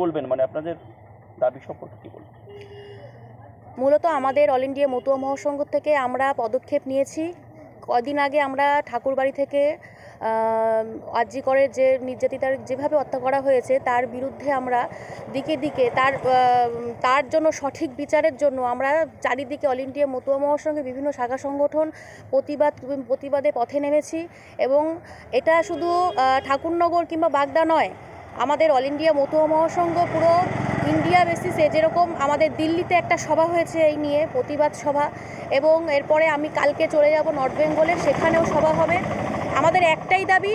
বলবেন? মানে আপনাদের দাবি সম্পর্কে কি বলবেন? মূলত আমাদের অল ইন্ডিয়া মতুয়া মহাসংঘ থেকে আমরা পদক্ষেপ নিয়েছি। কদিন আগে আমরা ঠাকুরবাড়ি থেকে আর্জি করে যে নির্যাতিতার যেভাবে হত্যা করা হয়েছে, তার বিরুদ্ধে আমরা দিকে দিকে, তার তার জন্য সঠিক বিচারের জন্য আমরা চারিদিকে অল ইন্ডিয়া মতুয়া মহাসংঘে বিভিন্ন শাখা সংগঠন প্রতিবাদ, প্রতিবাদে পথে নেমেছি এবং এটা শুধু ঠাকুরনগর কিংবা বাগদা নয় আমাদের অল ইন্ডিয়া মতুয়া মহাসংঘ পুরো ইন্ডিয়া বেসিসে যেরকম আমাদের দিল্লিতে একটা সভা হয়েছে এই নিয়ে, প্রতিবাদ সভা, এবং এরপরে আমি কালকে চলে যাব নর্থ বেঙ্গলে সেখানেও সভা হবে। আমাদের একটাই দাবি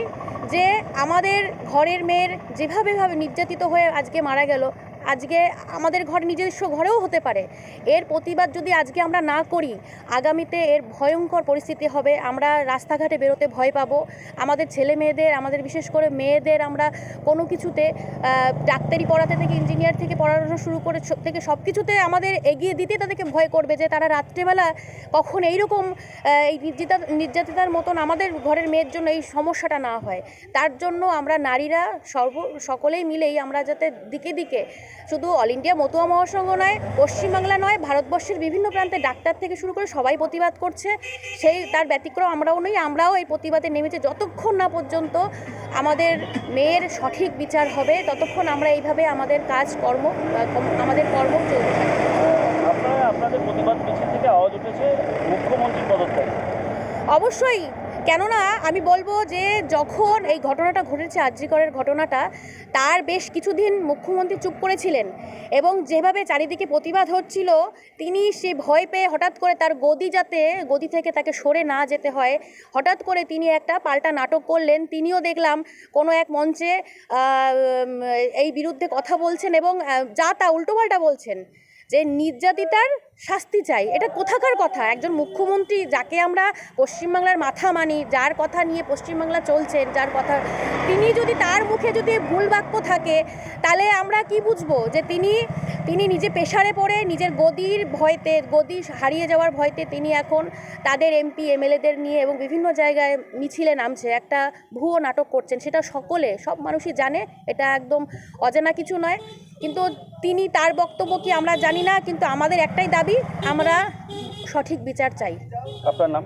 যে আমাদের ঘরের মেয়ের যেভাবেভাবে নির্যাতিত হয়ে আজকে মারা গেল আজকে আমাদের ঘর নিজস্ব ঘরেও হতে পারে। এর প্রতিবাদ যদি আজকে আমরা না করি, আগামীতে এর ভয়ঙ্কর পরিস্থিতি হবে। আমরা রাস্তাঘাটে বেরোতে ভয় পাবো। আমাদের ছেলে মেয়েদের, আমাদের বিশেষ করে মেয়েদের আমরা কোনো কিছুতে ডাক্তারি পড়াতে থেকে ইঞ্জিনিয়ার থেকে পড়ানো শুরু করে থেকে সব কিছুতে আমাদের এগিয়ে দিতে তাদেরকে ভয় করবে যে তারা রাত্রেবেলা কখন এইরকম এই নির্যাতিতা নির্যাতিতার মতন আমাদের ঘরের মেয়ের জন্য এই সমস্যাটা না হয়। তার জন্য আমরা নারীরা সর্ব সকলেই মিলেই আমরা যাতে দিকে দিকে শুধু অল ইন্ডিয়া মতুয়া মহাসংঘ নয় পশ্চিমবাংলা নয় ভারতবর্ষের বিভিন্ন প্রান্তে ডাক্তার থেকে শুরু করে সবাই প্রতিবাদ করছে। সেই তার ব্যতিক্রম আমরাও নই আমরাও এই প্রতিবাদে নেমেছি। যতক্ষণ না পর্যন্ত আমাদের মেয়ের সঠিক বিচার হবে ততক্ষণ আমরা এইভাবে আমাদের কাজ কর্ম আমাদের কর্ম চলতে থাকবে আপনাদের প্রতিবাদ মিছিল থেকে আওয়াজ উঠেছে মুখ্যমন্ত্রীর পদত্যাগ। অবশ্যই কেননা আমি বলব যে যখন এই ঘটনাটা ঘটেছে আর্যিকরের ঘটনাটা, তার বেশ কিছুদিন মুখ্যমন্ত্রী চুপ করেছিলেন এবং যেভাবে চারিদিকে প্রতিবাদ হচ্ছিল, তিনি সে ভয় পেয়ে হঠাৎ করে তার গদি যাতে, গদি থেকে তাকে সরে না যেতে হয়, হঠাৎ করে তিনি একটা পাল্টা নাটক করলেন। তিনিও দেখলাম কোনো এক মঞ্চে এই বিরুদ্ধে কথা বলছেন এবং যা তা উল্টোপাল্টা বলছেন। যে নির্যাতিতার শাস্তি চাই। এটা কোথাকার কথা? একজন মুখ্যমন্ত্রী যাকে আমরা পশ্চিমবাংলার মাথা মানি, যার কথা নিয়ে পশ্চিমবাংলা চলছেন যার কথা তিনি যদি তার মুখে যদি ভুল বাক্য থাকে, তাহলে আমরা কি বুঝব? যে তিনি তিনি নিজে পেশারে পড়ে নিজের গদির ভয়তে গদি হারিয়ে যাওয়ার ভয়তে তিনি এখন তাদের এমপি এমএলএদের নিয়ে এবং বিভিন্ন জায়গায় মিছিলে নামছে একটা ভুয়ো নাটক করছেন। সেটা সকলে সব মানুষই জানে এটা একদম অজানা কিছু নয়। কিন্তু তিনি তার বক্তব্য কি আমরা জানি না কিন্তু আমাদের একটাই দাবি আমরা সঠিক বিচার চাই। আপনার নাম?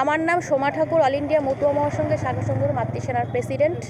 আমার নাম সোমা ঠাকুর অল ইন্ডিয়া মতুয়া মহাসংঘের সংঘর মাতৃসেনার প্রেসিডেন্ট।